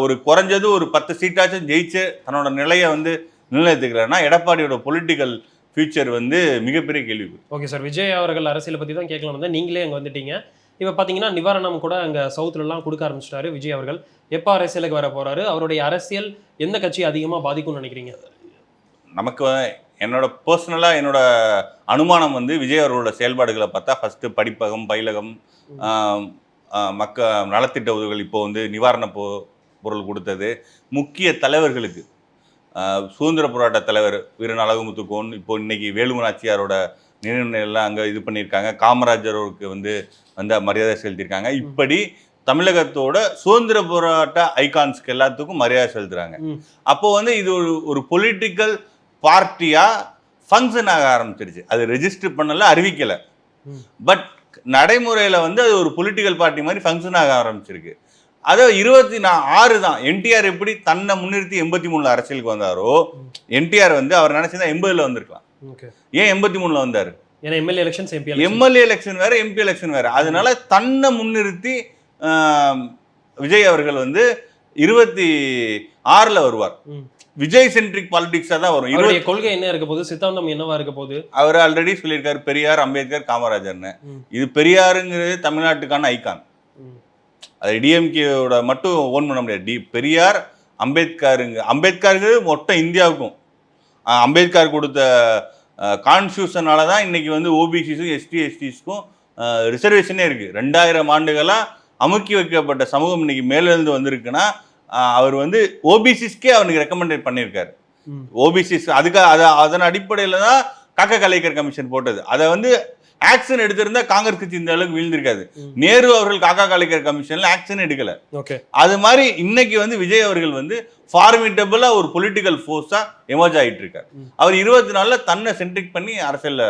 ஒரு குறைஞ்சது ஒரு பத்து சீட்டாச்சும் ஜெயிச்சு தன்னோட நிலையை வந்து நிலைநிறுத்திக்கிறாருன்னா எடப்பாடியோட பொலிட்டிக்கல் ஃபியூச்சர் வந்து மிகப்பெரிய கேள்வி ஓகே சார். விஜய் அவர்கள் அரசியலை பத்தி தான் கேட்கலாம் வந்தேன் நீங்களே அங்க வந்துட்டீங்க. இப்போ பார்த்தீங்கன்னா நிவாரணம் கூட அங்கே சவுத்துலலாம் கொடுக்க ஆரம்பிச்சிட்டாரு விஜய் அவர்கள். எப்போ அரசியலுக்கு வர போறாரு? அவருடைய அரசியல் எந்த கட்சி அதிகமாக பாதிக்கும்னு நினைக்கிறீங்க? நமக்கு என்னோட பர்சனலாக என்னோட அனுமானம் வந்து விஜய் அவர்களோட செயல்பாடுகளை பார்த்தா ஃபஸ்ட்டு படிப்பகம் பயிலகம் மக்க நலத்திட்ட உதவிகள் இப்போ வந்து நிவாரண பொ பொருள் கொடுத்தது. முக்கிய தலைவர்களுக்கு சுதந்திர போராட்ட தலைவர் வீரன் அழகுமுத்துக்கோன் இப்போ இன்னைக்கு வேலுமன் நாச்சியாரோட நினைவு எல்லாம் அங்கே இது பண்ணியிருக்காங்க. காமராஜருக்கு வந்து வந்து மரியாதை செலுத்தியிருக்காங்க. இப்படி தமிழகத்தோட சுதந்திர போராட்ட ஐகான்ஸ்க்கு எல்லாத்துக்கும் மரியாதை செலுத்துறாங்க. அப்போ வந்து இது ஒரு ஒரு பொலிட்டிக்கல் பார்ட்டியா ஃபங்க்ஷன் ஆக ஆரம்பிச்சிருச்சு. அது ரெஜிஸ்டர் பண்ணல அறிவிக்கல. பட் நடைமுறையில வந்து அது ஒரு பொலிட்டிக்கல் பார்ட்டி மாதிரி ஃபங்க்ஷன் ஆக ஆரம்பிச்சிருக்கு. அதை இருபத்தி நா ஆறு தான். என்டிஆர் எப்படி தன்னை முன்னிறுத்தி எண்பத்தி மூணுல அரசியலுக்கு வந்தாரோ என்டிஆர் வந்து அவர் நினைச்சதா எண்பதுல வந்திருக்கலாம். ஏன் எண்பத்தி மூணுல வந்தாரு? ஏன்னா MLA elections MP MLA election வேற எம்பி எலெக்ஷன் வேற. அதனால தன்னை முன்னிறுத்தி விஜய் அவர்கள் வந்து இருபத்தி ஆறுல வருவார். விஜய் சென்ட்ரிக் பாலிடிக்ஸா தான் வரும். இருபத்தி கொள்கை என்ன இருக்க போகுது? சித்தாந்தம் என்னவா இருக்க போகுது? அவர் ஆல்ரெடி சொல்லியிருக்காரு பெரியார் அம்பேத்கர் காமராஜர்னு. இது பெரியாருங்கிறது தமிழ்நாட்டுக்கான ஐகான் ம். அது டிஎம்கேவோட மட்டும் ஓன் பண்ண முடியாது. டி பெரியார் அம்பேத்கருங்க அம்பேத்கருங்கிறது மொத்த இந்தியாவுக்கும். அம்பேத்கர் கொடுத்த கான்ஸ்டியூஷனால தான் இன்னைக்கு வந்து ஓபிசிஸும் எஸ்டி எஸ்டிஸ்க்கும் ரிசர்வேஷனே இருக்கு. ரெண்டாயிரம் ஆண்டுகளா அமுக்கி வைக்கப்பட்ட சமூகம் இன்னைக்கு மேலிருந்து வந்திருக்குன்னா அவர் வந்து ஓபிசிஸ்க்கே அவனுக்கு ரெக்கமெண்டட் பண்ணியிருக்காரு. ஓபிசிஸ் அதுக்கு அத அதன் அடிப்படையில் தான் காக்க கலைஞர் கமிஷன் போட்டது. அதை வந்து ஆக்ஷன் எடுத்திருந்தா காங்கிரஸ் கட்சி இந்த அளவுக்கு வீழ்ந்திருக்காது. நேரு அவர்கள் காக்கா கலைஞர் கமிஷன்ல ஆக்ஷன் எடுக்கல. அது மாதிரி இன்னைக்கு வந்து விஜய் அவர்கள் வந்து ஃபார்மிட்டபிளா ஒரு பொலிட்டிக்கல் ஃபோர்ஸா எமர்ஜ் ஆயிட்டு இருக்காரு. அவர் இருபத்தி நாலுல தன்னை சென்ட்ரிக் பண்ணி அரசியல்ல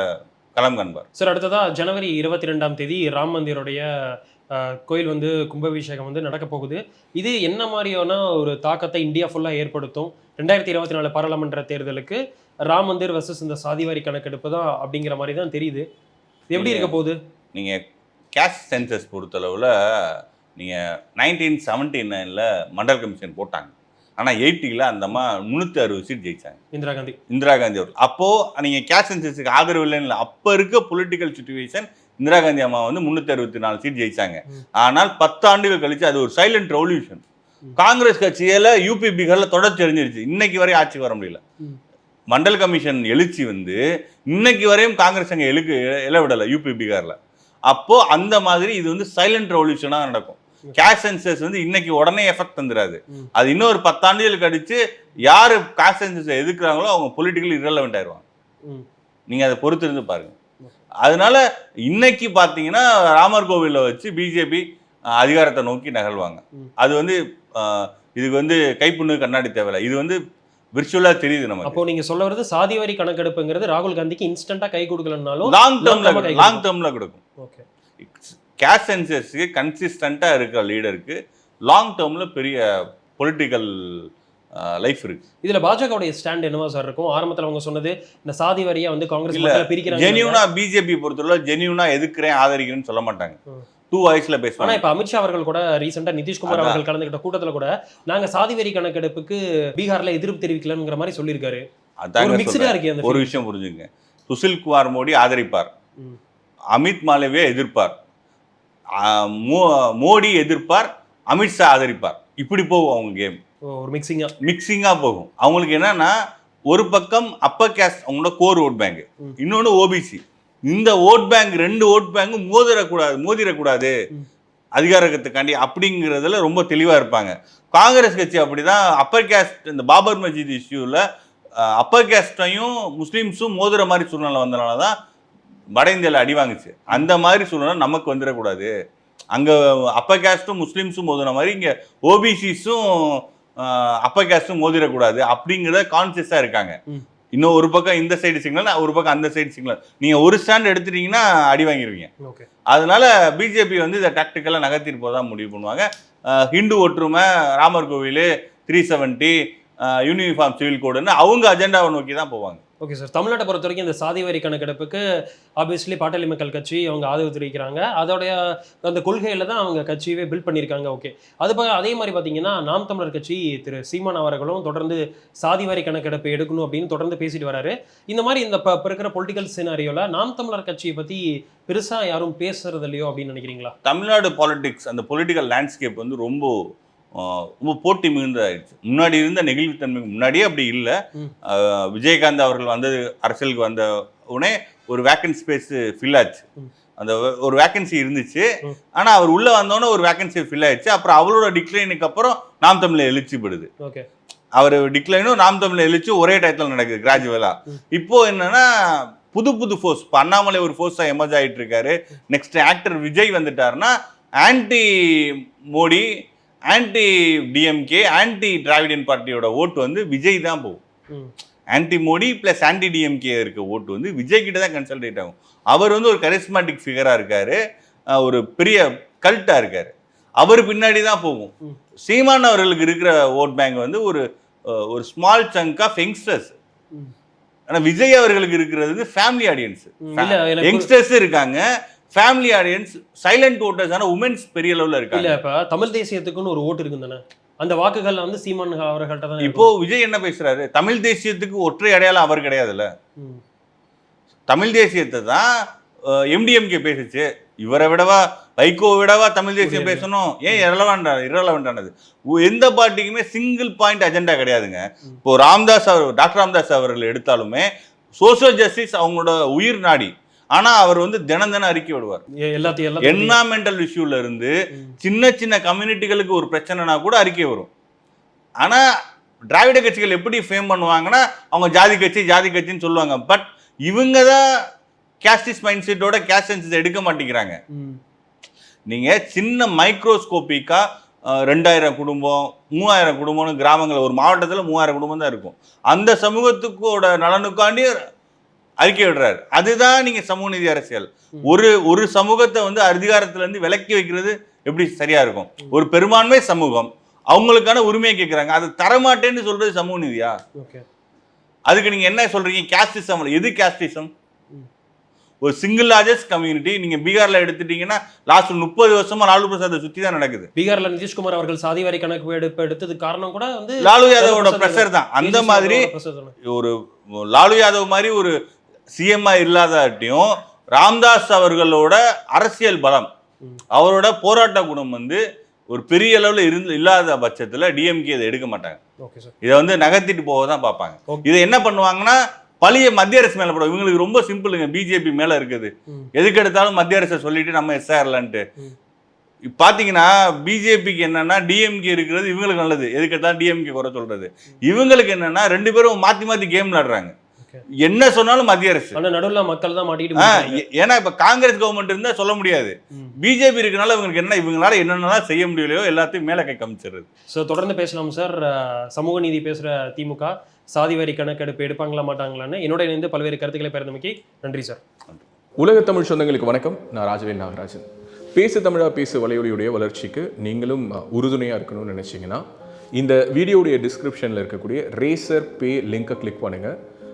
களம் காண்பார். சார் அடுத்ததா ஜனவரி இருபத்தி ரெண்டாம் தேதி ராம் மந்திரோடைய கோயில் வந்து கும்பாபிஷேகம் வந்து நடக்க போகுது. இது என்ன மாதிரியான ஒரு தாக்கத்தை இந்தியா ஃபுல்லாக ஏற்படுத்தும்? ரெண்டாயிரத்தி இருபத்தி நாலு பாராளுமன்ற தேர்தலுக்கு ராம் மந்திர் வர்சஸ் இந்த சாதிவாரி கணக்கெடுப்பு தான் அப்படிங்கிற மாதிரி தான் தெரியுது. எப்படி இருக்க போகுது? நீங்க கேஷ் சென்சஸ் பொறுத்தளவுல நீங்க நைன்டீன் செவன்டி நைன்ல மண்டல் கமிஷன் போட்டாங்க. ஆனா எயிட்டில அந்த அம்மா முன்னூத்தி அறுபது சீட் ஜெயிச்சாங்க. இந்திரா காந்தி. இந்திரா காந்தி அவர் அப்போ நீங்க கேஷ் சென்சஸுக்கு ஆதரவு இல்லைன்னு இல்லை. அப்ப இருக்க பொலிட்டிக்கல் சுச்சுவேஷன் இந்திரா காந்தி அம்மா வந்து முன்னூத்தி அறுபத்தி நாலு சீட் ஜெயிச்சாங்க. ஆனால் பத்து ஆண்டுகள் கழிச்சு அது ஒரு சைலண்ட் ரெவல்யூஷன். காங்கிரஸ் கட்சியில யூபி பீகார்ல தொடர்ச்சி தெரிஞ்சிருச்சு இன்னைக்கு வரை ஆட்சிக்கு வர முடியல. மண்டல் கமிஷன் எழுச்சி வந்து இன்னைக்கு வரையும் காங்கிரஸ் அங்க எழுக்கு இலவிடலை யூபி பீகார்ல. அப்போ அந்த மாதிரி இது வந்து சைலண்ட் ரெவல்யூஷனா நடக்கும். கேஷ் சென்சஸ் வந்து இன்னைக்கு உடனே எஃபெக்ட் வந்துடாது ம். அது இன்னொரு பத்தாண்டுகள் கழிச்சு யாரு கேஷ் சென்சஸ் எதிர்க்கிறாங்களோ அவங்க பொலிட்டிக்கல் இரலவெண்ட் ஆயிடுவாங்க ம். நீங்க அதை பொறுத்து இருந்து பாருங்க. அதனால இன்னைக்கு பாத்தீங்கன்னா ராமர் கோவில்ல வச்சு பிஜேபி அதிகாரத்தை நோக்கி நகழ்வாங்க. அது வந்து இதுக்கு வந்து கைப்புண்ணு கண்ணாடி தேவையில்ல. இது வந்து விர்ச்சுவலா தெரியுது நமக்கு. அப்போ நீங்க சொல்ல வருது சாதிவாரி கணக்கெடுப்புங்கிறது ராகுல் காந்திக்கு இன்ஸ்டன்டா கை கொடுக்கலனாலும் லாங் டேர்ம்ல லாங் டேர்ம்ல கொடுக்கும். ஓகே கேஷ் சென்சஸ்க்கு கன்சிஸ்டண்டா இருக்கிற லீடருக்கு லாங் டேர்ம்ல பெரிய பொலிட்டிக்கல் லைஃப் இருக்கு. இதுல பாஜகவுடைய ஸ்டாண்ட் என்னவா சார் இருக்கும்? ஆரம்பத்துல அவங்க சொன்னது இந்த சாதி வரியா வந்து காங்கிரஸ் பிரிக்கிறாங்க ஜெனியூனா பிஜேபி பொறுத்தவரை ஜெனியூனா எதிர்க்கிறேன் ஆதரிக்கிறேன்னு சொல்ல மாட்டாங்க. டூ வாய்ஸ்ல ஆனா பேசுவாங்க இப்ப அமித்ஷா அவர்கள் கூட ரீசெண்டா நிதிஷ்குமார் அதான். அவர்கள் கலந்துகிட்ட கூட்டத்துல கூட நாங்க சாதி வரி கணக்கெடுப்புக்கு பீகார்ல எதிர்ப்பு தெரிவிக்கலங்கிற மாதிரி சொல்லியிருக்காரு. அந்த ஒரு. விஷயம் புரிஞ்சுங்க. சுசில் குமார் மோடி ஆதரிப்பார். அமித் மாலவியை எதிர்ப்பார். மோடி எதிர்ப்பார் அமித்ஷா ஆதரிப்பார். இப்படி போகும் அவங்க கேம் ஒரு மிக்சிங்கா மிக்சிங்கா போகும். அவங்களுக்கு என்னன்னா ஒரு பக்கம் அப்பர் கேஸ்ட் அவங்களோட கோர் ஓட் பேங்க் ம். இன்னொன்னு ஓபிசி இந்த ஓட் பேங்க் ரெண்டு ஓட் பேங்கும் மோதிடக்கூடாது மோதிடக்கூடாது அதிகாரத்துக்காண்டி அப்படிங்கிறதுல ரொம்ப தெளிவா இருப்பாங்க. காங்கிரஸ் கட்சி அப்படிதான் அப்பர் கேஸ்ட் இந்த பாபர் மஜித் இஷ்யூவில் அப்பர் கேஸ்டையும் முஸ்லீம்ஸும் மோதுற மாதிரி சூழ்நிலை வந்தனால தான் வட இந்தியாவில் அடி வாங்குச்சு. அந்த மாதிரி சூழ்நிலை நமக்கு வந்துடக்கூடாது. அங்க அப்பர் கேஸ்டும் முஸ்லீம்ஸும் மோதுன மாதிரி இங்கே ஓபிசிஸும் அப்பர் கேஸ்டும் மோதிடக்கூடாது அப்படிங்கிறத கான்சியஸாக இருக்காங்க. இன்னும் ஒரு பக்கம் இந்த சைடு சிக்னல் ஒரு பக்கம் அந்த சைடு சிக்னல் நீங்க ஒரு ஸ்டாண்ட் எடுத்துட்டீங்கன்னா அடி வாங்கிடுவீங்க ஓகே அதனால பிஜேபி வந்து இதை டாக்டிக்கலாக நகர்த்திட்டு போதான் முடிவு பண்ணுவாங்க. ஹிந்து ஒற்றுமை ராமர் கோவில் த்ரீ செவன்ட்டி யூனிஃபார்ம் சிவில் கோடுன்னு அவங்க அஜெண்டாவை நோக்கி தான் போவாங்க. Okay sir. தமிழ்நாட்டை பொறுத்த வரைக்கும் இந்த சாதி வரி கணக்கெடுப்புக்கு ஆப்வியஸ்லி பாட்டாளி மக்கள் கட்சி அவங்க ஆதரவு தெரிவிக்கிறாங்க அதோடைய அந்த கொள்கையில தான் அவங்க கட்சியவே பில்ட் பண்ணியிருக்காங்க. ஓகே. அது போக அதே மாதிரி பார்த்தீங்கன்னா நாம் தமிழர் கட்சி திரு சீமான் அவர்களும் தொடர்ந்து சாதி வரி கணக்கெடுப்பு எடுக்கணும் அப்படின்னு தொடர்ந்து பேசிட்டு வராரு. இந்த மாதிரி இந்த இப்போ இருக்கிற பொலிட்டிக்கல் சினாரியோவில் நாம் தமிழர் கட்சியை பற்றி பெருசாக யாரும் பேசுறது இல்லையோ அப்படின்னு நினைக்கிறீங்களா? தமிழ்நாடு பாலிடிக்ஸ் அந்த பொலிட்டிக்கல் லேண்ட்ஸ்கேப் வந்து ரொம்ப ரொம்ப போட்டி மிகுந்ததாயிடுச்சு. முன்னாடி இருந்த நெகிழ்வுத்தன்மைக்கு முன்னாடியே அப்படி இல்லை. விஜயகாந்த் அவர்கள் வந்தது அரசியலுக்கு வந்த உடனே ஒரு வேக்கன்ட் ஸ்பேஸ் ஃபில் ஆச்சு. அந்த ஒரு வேக்கன்சி இருந்துச்சு. ம். ஆனா அவர் உள்ள வந்தோடனே ஒரு வேக்கன்சி ஃபில் ஆயிடுச்சு. அப்புறம் அவரோட டிக்ளைனுக்கு அப்புறம் நாம் தமிழ் எழுச்சிப்படுது அவர் டிக்ளைனும் நாம் தமிழ் எழுச்சி ஒரே டயத்தில் நடக்குது கிராஜுவலா ம். இப்போ என்னன்னா புது புது ஃபோர்ஸ் இப்போ அண்ணாமலை ஒரு ஃபோர்ஸாக எமர்ஜ் ஆயிட்டு இருக்காரு. Next actor Vijay வந்துட்டாருன்னா anti Modi anti DMK anti Dravidian பார்ட்டியோட ஓட்டு வந்து விஜய் தான் போகும். Anti Modi plus anti DMK இருக்க ஓட்டு வந்து விஜய் கிட்ட தான் கன்சல்டேட் ஆகும். அவர் வந்து ஒரு கரிஸ்மாட்டிக் ஃபிகராக இருக்காரு. ஒரு பெரிய கல்ட்டாக இருக்காரு. அவர் பின்னாடி தான் போகும். சீமான் அவர்களுக்கு இருக்கிற ஓட் பேங்க் வந்து ஒரு ஒரு ஸ்மால் சங்க் ஆஃப் யங்ஸ்டர்ஸ். ஆனால் விஜய் அவர்களுக்கு இருக்கிறது வந்து ஃபேமிலி ஆடியன்ஸ் ம், இல்ல எனக்கு யங்ஸ்டர்ஸ் இருக்காங்க. ஃபேமிலி ஆடியன்ஸ் சைலண்ட் ஓட்டர்ஸ் ஆனா உமன்ஸ் பெரிய லெவலில் இல்ல இருக்காங்க இப்ப தமிழ் தேசியத்துக்குன்னு ஒரு ஓட்டு இருக்கும் தானே? அந்த வாக்குகள் வந்து சீமான் அவர்கள்ட்ட தான் இப்போ விஜய் என்ன பேசுறாரு? தமிழ் தேசியத்துக்கு ஒற்றை அடையாளம் அவர் கிடையாதுல்ல. தமிழ் தேசியத்தை தான் எம்டிஎம்கே பேசுச்சு. இவரை விடவா வைகோவை விடவா தமிழ் தேசியம். பேசணும்? ஏன் இரலவெண்ட் இரலவெண்டானது எந்த பார்ட்டிக்குமே சிங்கிள் பாயிண்ட் அஜெண்டா கிடையாதுங்க. இப்போ ராம்தாஸ் அவர் டாக்டர் ராம்தாஸ் அவர்கள் எடுத்தாலுமே சோஷியல் ஜஸ்டிஸ் அவங்களோட உயிர் நாடி. ஆனா அவர் வந்து தினம் தினம் அறிக்கை விடுவார். எல்லாத்தையும் என்வாமெண்டல் இஷ்யூல இருந்து. சின்ன சின்ன கம்யூனிட்டிகளுக்கு ஒரு பிரச்சனைனா கூட அறிக்கை வரும். ஆனா திராவிட கட்சிகள் எப்படி ஃபேம் பண்ணுவாங்கன்னா அவங்க ஜாதி கட்சி ஜாதி கட்சின்னு சொல்லுவாங்க. பட் இவங்க தான் கேஸ்டிஸ் மைண்ட் செட்டோட கேஸ்ட் சென்சஸ் எடுக்க மாட்டேங்கிறாங்க. நீங்க சின்ன மைக்ரோஸ்கோப்பிக்கா ரெண்டாயிரம் குடும்பம் மூவாயிரம் குடும்பம்னு கிராமங்கள் ஒரு மாவட்டத்தில் மூவாயிரம் குடும்பம் தான் இருக்கும். அந்த சமூகத்துக்கோட நலனுக்காண்டி அறிக்கை விடுறாரு. அதுதான் நீங்க சமூக நீதி அரசியல். ஒரு ஒரு சமூகத்தை வந்து அதிகாரத்துல இருந்து விலக்கி வைக்கிறது எப்படி சரியா இருக்கும்? ஒரு பெரும்பான்மை சமூகம் அவங்களுக்கான உரிமையை கேட்குறாங்க. அது தரமாட்டேன்னு சொல்றது சமூக நீதியா? அதுக்கு நீங்க என்ன சொல்றீங்க? கேஸ்டிசம் எது கேஸ்டிசம். ஒரு சிங்கிள் லார்ஜஸ்ட் கம்யூனிட்டி நீங்க பீகார்ல எடுத்துட்டீங்கன்னா லாஸ்ட் முப்பது வருஷமா லாலு பிரசாத்தை சுத்தி தான் நடக்குது. பீகார்ல நிதிஷ்குமார் அவர்கள் சாதி வாரி கணக்கு எடுப்பு எடுத்ததுக்கு காரணம் கூட வந்து லாலு யாதவோட பிரசாத் ப்ரெஷர் தான். அந்த மாதிரி பிரசாத். ஒரு லாலு யாதவ் மாதிரி ஒரு சிஎம்ஐ இல்லாதாட்டியும் ராம்தாஸ் அவர்களோட அரசியல் பலம். அவரோட போராட்ட குணம் வந்து ஒரு பெரிய அளவில் இருந்து இல்லாத பட்சத்தில் டிஎம்கே இதை எடுக்க மாட்டாங்க இதை வந்து நகர்த்திட்டு போக தான் பார்ப்பாங்க. இதை என்ன பண்ணுவாங்கன்னா பழைய மத்திய அரசு மேலே போடும் இவங்களுக்கு ரொம்ப சிம்பிளுங்க பிஜேபி மேலே இருக்குது. எதுக்கு எடுத்தாலும் மத்திய அரசை சொல்லிட்டு நம்ம எஸ்ஆர்லன்ட்டு. பார்த்தீங்கன்னா பிஜேபிக்கு என்னன்னா டிஎம்கே இருக்கிறது இவங்களுக்கு நல்லது எதுக்கு எடுத்தாலும் டிஎம்கே குறை சொல்றது இவங்களுக்கு என்னன்னா ரெண்டு பேரும் மாத்தி மாத்தி கேம் விளையாடுறாங்க Okay. என்ன சொன்னாலும் மத்திய அரசு. ஆனா நடுவுல மக்கள் தான் மாட்டிக்கிட்டு ஏன்னா இப்ப காங்கிரஸ் கவர்மெண்ட் இருந்தா சொல்ல முடியாது. பிஜேபி இருக்கனால இவங்களுக்கு என்ன இவங்களால என்னென்னலாம் செய்ய முடியலையோ எல்லாத்தையும் மேல கை காமிச்சிடுறது. ஸோ தொடர்ந்து பேசலாம் சார் சமூக நீதி பேசுற திமுக சாதி வாரி கணக்கெடுப்பு எடுப்பாங்களா மாட்டாங்களான்னு என்னோட இணைந்து பல்வேறு கருத்துக்களை பெறந்தமைக்கு நன்றி சார் உலக தமிழ் சொந்தங்களுக்கு வணக்கம். நான் ராஜவேல் நாகராஜன். பேசு தமிழா பேசு வலையொலியுடைய வளர்ச்சிக்கு நீங்களும் உறுதுணையாக இருக்கணும்னு நினச்சிங்கன்னா இந்த வீடியோடைய டிஸ்கிரிப்ஷனில் இருக்கக்கூடிய ரேசர் பே லிங்கை கிளிக் பண்ணுங்கள்